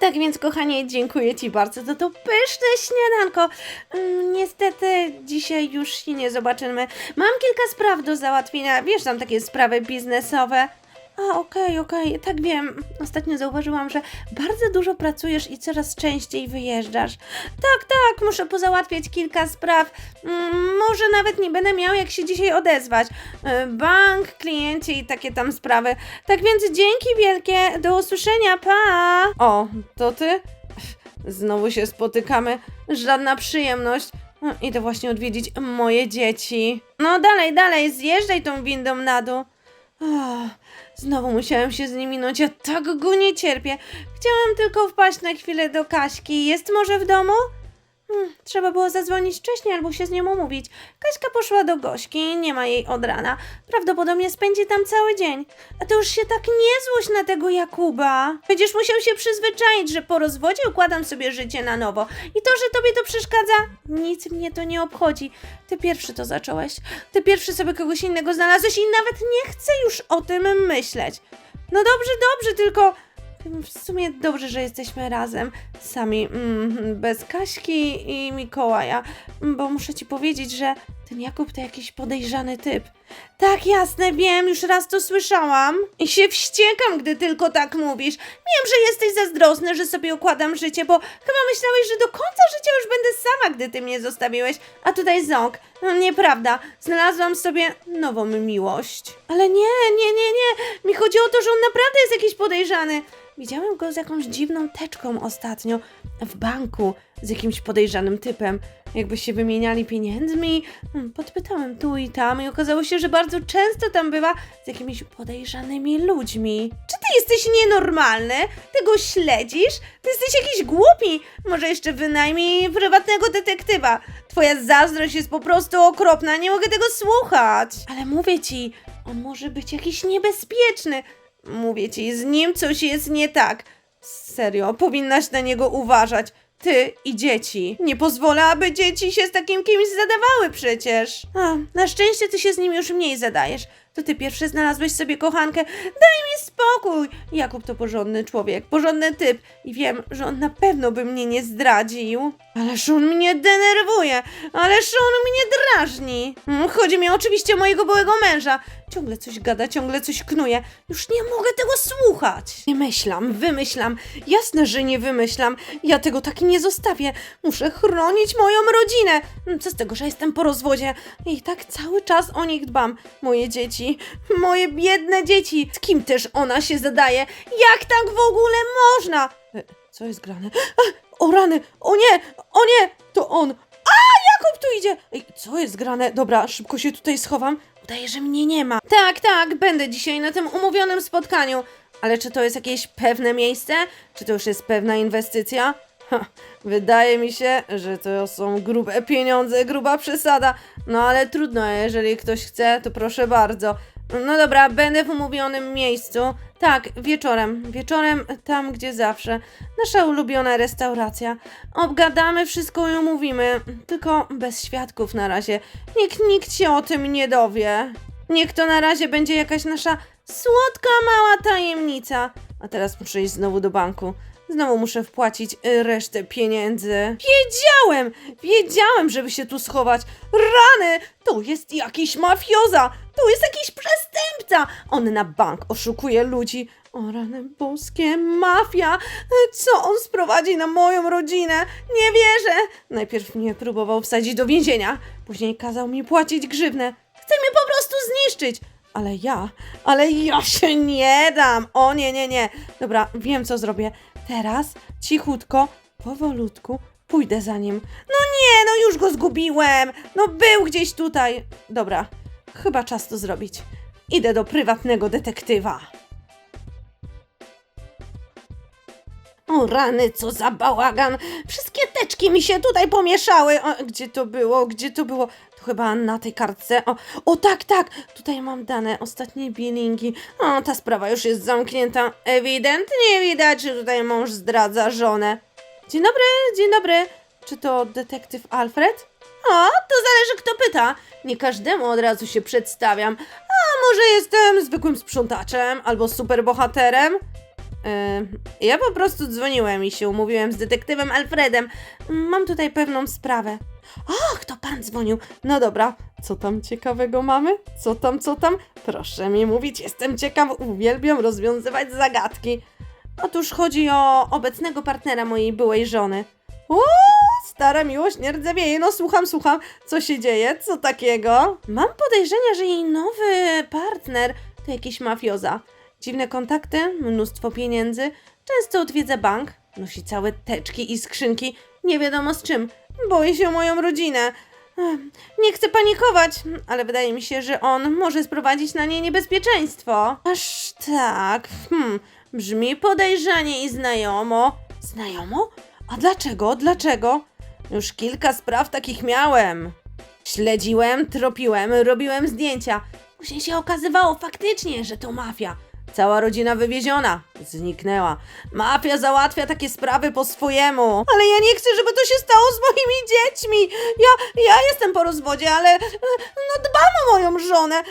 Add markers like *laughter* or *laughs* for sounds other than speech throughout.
Tak więc, kochanie, dziękuję Ci bardzo za to pyszne śniadanko. Mm, Niestety dzisiaj już się nie zobaczymy. Mam kilka spraw do załatwienia. Wiesz, tam takie sprawy biznesowe. A, okej, okej, tak wiem. Ostatnio zauważyłam, że bardzo dużo pracujesz i coraz częściej wyjeżdżasz. Tak, tak, muszę pozałatwiać kilka spraw. Mm, może nawet nie będę miał jak się dzisiaj odezwać. E, Bank, klienci i takie tam sprawy. Tak więc dzięki wielkie, do usłyszenia, pa! O, to ty? Znowu się spotykamy. Żadna przyjemność. No, Idę właśnie odwiedzić moje dzieci. No dalej, dalej, zjeżdżaj tą windą na dół. Znowu musiałem się z nim minąć, ja tak go nie cierpię. Chciałam tylko wpaść na chwilę do Kaśki. Jest może w domu? Hmm, trzeba było zadzwonić wcześniej albo się z nią umówić. Kaśka poszła do Gośki, nie ma jej od rana. Prawdopodobnie spędzi tam cały dzień. A to już się tak nie złość na tego Jakuba. Będziesz musiał się przyzwyczaić, że po rozwodzie układam sobie życie na nowo. I to, że tobie to przeszkadza, nic mnie to nie obchodzi. Ty pierwszy to zacząłeś. Ty pierwszy sobie kogoś innego znalazłeś i nawet nie chcę już o tym myśleć. No dobrze, dobrze, tylko w sumie dobrze, że jesteśmy razem, sami, mm, bez Kaśki i Mikołaja, bo muszę ci powiedzieć, że ten Jakub to jakiś podejrzany typ. Tak, jasne, wiem, już raz to słyszałam. I się wściekam, gdy tylko tak mówisz. Wiem, że jesteś zazdrosny, że sobie układam życie, bo chyba myślałeś, że do końca życia już będę sama, gdy ty mnie zostawiłeś. A tutaj ząg. No, nieprawda. Znalazłam sobie nową miłość. Ale nie, nie, nie, nie. Mi chodzi o to, że on naprawdę jest jakiś podejrzany. Widziałem go z jakąś dziwną teczką ostatnio w banku z jakimś podejrzanym typem. Jakby się wymieniali pieniędzmi. Hmm, Podpytałem tu i tam i okazało się, że bardzo często tam bywa z jakimiś podejrzanymi ludźmi. Czy ty jesteś nienormalny? Ty go śledzisz? Ty jesteś jakiś głupi. Może jeszcze wynajmij prywatnego detektywa. Twoja zazdrość jest po prostu okropna, nie mogę tego słuchać. Ale mówię ci, on może być jakiś niebezpieczny. Mówię ci, z nim coś jest nie tak. Serio, powinnaś na niego uważać. Ty i dzieci. Nie pozwolę, aby dzieci się z takim kimś zadawały przecież. A, na szczęście ty się z nim już mniej zadajesz. To ty pierwszy znalazłeś sobie kochankę. Daj mi spokój. Jakub to porządny człowiek, porządny typ. I wiem, że on na pewno by mnie nie zdradził. Ależ on mnie denerwuje. Ależ on mnie drażni. Mm, Chodzi mi oczywiście o mojego byłego męża. Ciągle coś gada, ciągle coś knuje. Już nie mogę tego słuchać. Nie myślam, wymyślam. Jasne, że nie wymyślam. Ja tego tak nie zostawię. Muszę chronić moją rodzinę. Co z tego, że jestem po rozwodzie? I tak cały czas o nich dbam. Moje dzieci, moje biedne dzieci. Z kim też ona się zadaje? Jak tak w ogóle można? E, Co jest grane? A, O rany! O nie! O nie! To on! A! Jakub tu idzie! Ej, co jest grane? Dobra, szybko się tutaj schowam. Udaje, że mnie nie ma. Tak, tak, będę dzisiaj na tym umówionym spotkaniu. Ale czy to jest jakieś pewne miejsce? Czy to już jest pewna inwestycja? Ha, wydaje mi się, że to są grube pieniądze, gruba przesada. No ale trudno, jeżeli ktoś chce, to proszę bardzo. No dobra, będę w umówionym miejscu. Tak, wieczorem. Wieczorem tam, gdzie zawsze. Nasza ulubiona restauracja. Obgadamy wszystko i umówimy. Tylko bez świadków na razie. Niech nikt się o tym nie dowie. Niech to na razie będzie jakaś nasza słodka, mała tajemnica. A teraz muszę iść znowu do banku. Znowu muszę wpłacić y, resztę pieniędzy. Wiedziałem! Wiedziałem, żeby się tu schować. Rany! To jest jakiś mafioza! To jest jakiś przestępca! On na bank oszukuje ludzi. O rany boskie, mafia! Co on sprowadzi na moją rodzinę? Nie wierzę! Najpierw mnie próbował wsadzić do więzienia, później kazał mi płacić grzywnę. Chce mnie po prostu zniszczyć! Ale ja, ale ja się nie dam! O nie, nie, nie! Dobra, wiem co zrobię. Teraz cichutko, powolutku pójdę za nim. No nie, no już go zgubiłem! No był gdzieś tutaj. Dobra, chyba czas to zrobić. Idę do prywatnego detektywa. O rany, co za bałagan! Wszystkie teczki mi się tutaj pomieszały! O, gdzie to było? Gdzie to było? To chyba na tej kartce. O, o tak, tak! Tutaj mam dane, ostatnie billingi. O, ta sprawa już jest zamknięta. Ewidentnie widać, że tutaj mąż zdradza żonę. Dzień dobry, dzień dobry. Czy to detektyw Alfred? O, to zależy kto pyta. Nie każdemu od razu się przedstawiam. A może jestem zwykłym sprzątaczem albo superbohaterem? Ja po prostu dzwoniłem i się umówiłem z detektywem Alfredem. Mam tutaj pewną sprawę. Ach, to pan dzwonił. No dobra, co tam ciekawego mamy? Co tam, co tam? Proszę mi mówić, jestem ciekaw, uwielbiam rozwiązywać zagadki. Otóż chodzi o obecnego partnera mojej byłej żony. O, stara miłość nie rdzewieje. No słucham, słucham. Co się dzieje? Co takiego? Mam podejrzenia, że jej nowy partner to jakiś mafioza. Dziwne kontakty, mnóstwo pieniędzy, często odwiedza bank, nosi całe teczki i skrzynki, nie wiadomo z czym. Boję się o moją rodzinę. Nie chcę panikować, ale wydaje mi się, że on może sprowadzić na nie niebezpieczeństwo. Aż tak. Hmm, brzmi podejrzanie i znajomo. Znajomo? A dlaczego? Dlaczego? Już kilka spraw takich miałem. Śledziłem, tropiłem, robiłem zdjęcia. Później się okazywało faktycznie, że to mafia. Cała rodzina wywieziona. Zniknęła. Mafia załatwia takie sprawy po swojemu. Ale ja nie chcę, żeby to się stało z moimi dziećmi. Ja, ja jestem po rozwodzie, ale e, no dbam o moją żonę.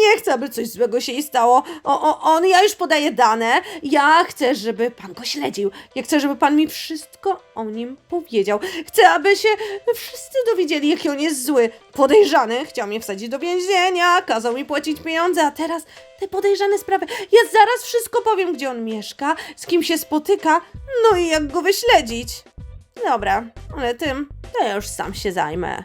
Nie chcę, aby coś złego się jej stało. O, o, on, ja już podaję dane. Ja chcę, żeby pan go śledził. Ja chcę, żeby pan mi wszystko o nim powiedział. Chcę, aby się wszyscy dowiedzieli, jaki on jest zły. Podejrzany, chciał mnie wsadzić do więzienia, kazał mi płacić pieniądze, a teraz te podejrzane sprawy. Ja zaraz wszystko powiem, gdzie on mieszka, z kim się spotyka, no i jak go wyśledzić. Dobra, ale tym to ja już sam się zajmę.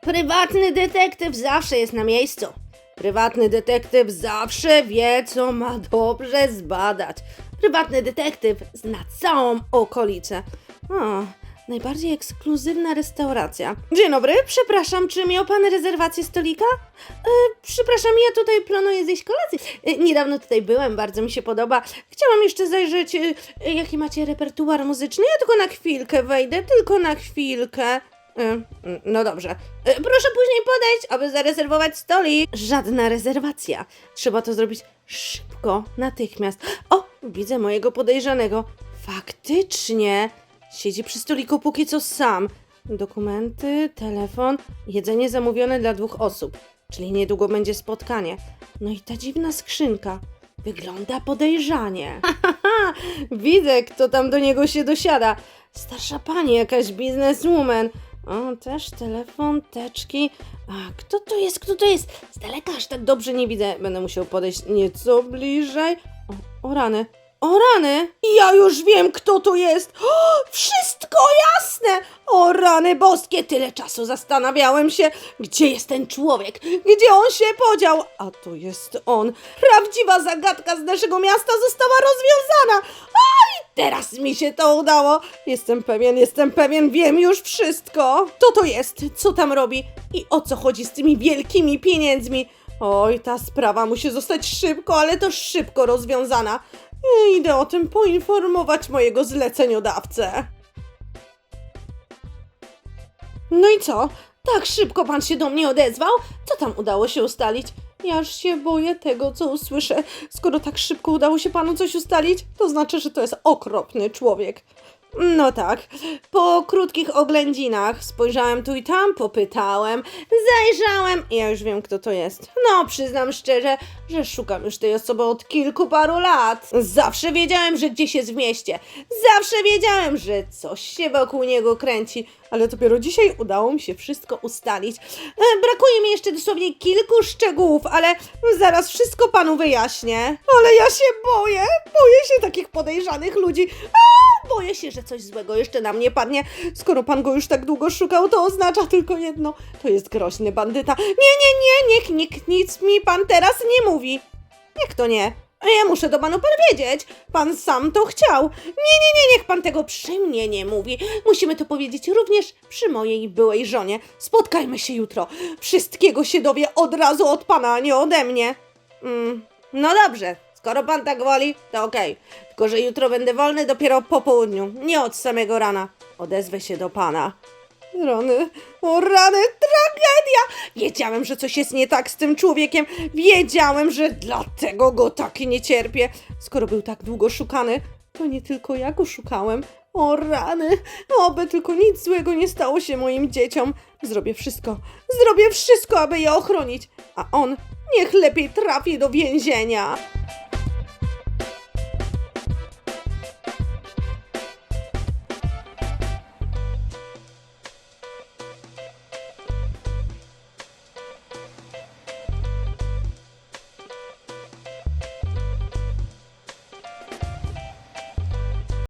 Prywatny detektyw zawsze jest na miejscu. Prywatny detektyw zawsze wie, co ma dobrze zbadać. Prywatny detektyw zna całą okolicę. O, najbardziej ekskluzywna restauracja. Dzień dobry, przepraszam, czy miał pan rezerwację stolika? E, przepraszam, ja tutaj planuję zjeść kolację. E, niedawno tutaj byłem, bardzo mi się podoba. Chciałam jeszcze zajrzeć, e, e, jaki macie repertuar muzyczny. Ja tylko na chwilkę wejdę, tylko na chwilkę. E, mm, No dobrze. E, Proszę później podejść, aby zarezerwować stolik. Żadna rezerwacja. Trzeba to zrobić szybko, natychmiast. O, widzę mojego podejrzanego. Faktycznie. Siedzi przy stoliku póki co sam. Dokumenty, telefon, jedzenie zamówione dla dwóch osób. Czyli niedługo będzie spotkanie. No i ta dziwna skrzynka. Wygląda podejrzanie. *laughs* Widzę, kto tam do niego się dosiada. Starsza pani, jakaś bizneswoman. O, też telefon, teczki. A, kto to jest? Kto to jest? Z daleka aż tak dobrze nie widzę. Będę musiał podejść nieco bliżej. O, o rany. O rany! Ja już wiem, kto to jest! O, wszystko jasne! O rany boskie! Tyle czasu zastanawiałem się, gdzie jest ten człowiek? Gdzie on się podział? A to jest on. Prawdziwa zagadka z naszego miasta została rozwiązana! Aj, teraz mi się to udało! Jestem pewien, jestem pewien, wiem już wszystko! Kto to jest? Co tam robi? I o co chodzi z tymi wielkimi pieniędzmi? Oj, ta sprawa musi zostać szybko, ale to szybko rozwiązana. Idę o tym poinformować mojego zleceniodawcę. No i co? Tak szybko pan się do mnie odezwał? Co tam udało się ustalić? Ja już się boję tego, co usłyszę. Skoro tak szybko udało się panu coś ustalić, to znaczy, że to jest okropny człowiek. No tak. Po krótkich oględzinach spojrzałem tu i tam, popytałem, zajrzałem ja już wiem, kto to jest. No, przyznam szczerze, że szukam już tej osoby od kilku paru lat. Zawsze wiedziałem, że gdzieś jest w mieście. Zawsze wiedziałem, że coś się wokół niego kręci. Ale dopiero dzisiaj udało mi się wszystko ustalić. E, brakuje mi jeszcze dosłownie kilku szczegółów, ale zaraz wszystko panu wyjaśnię. Ale ja się boję. Boję się takich podejrzanych ludzi. A, boję się, że coś złego jeszcze na mnie padnie. Skoro pan go już tak długo szukał, to oznacza tylko jedno. To jest groźny bandyta. Nie, nie, nie, niech nikt nic mi pan teraz nie mówi. Jak to nie? Ja muszę do panu powiedzieć. Pan sam to chciał. Nie, nie, nie, niech pan tego przy mnie nie mówi. Musimy to powiedzieć również przy mojej byłej żonie. Spotkajmy się jutro. Wszystkiego się dowie od razu od pana, a nie ode mnie. Mm, no dobrze, skoro pan tak woli, to okej. Tylko, że jutro będę wolny dopiero po południu, nie od samego rana. Odezwę się do pana. Rany, o rany, tragedia! Wiedziałem, że coś jest nie tak z tym człowiekiem. Wiedziałem, że dlatego go tak nie cierpię. Skoro był tak długo szukany, to nie tylko ja go szukałem. O rany, oby tylko nic złego nie stało się moim dzieciom. Zrobię wszystko, zrobię wszystko, aby je ochronić. A on niech lepiej trafi do więzienia.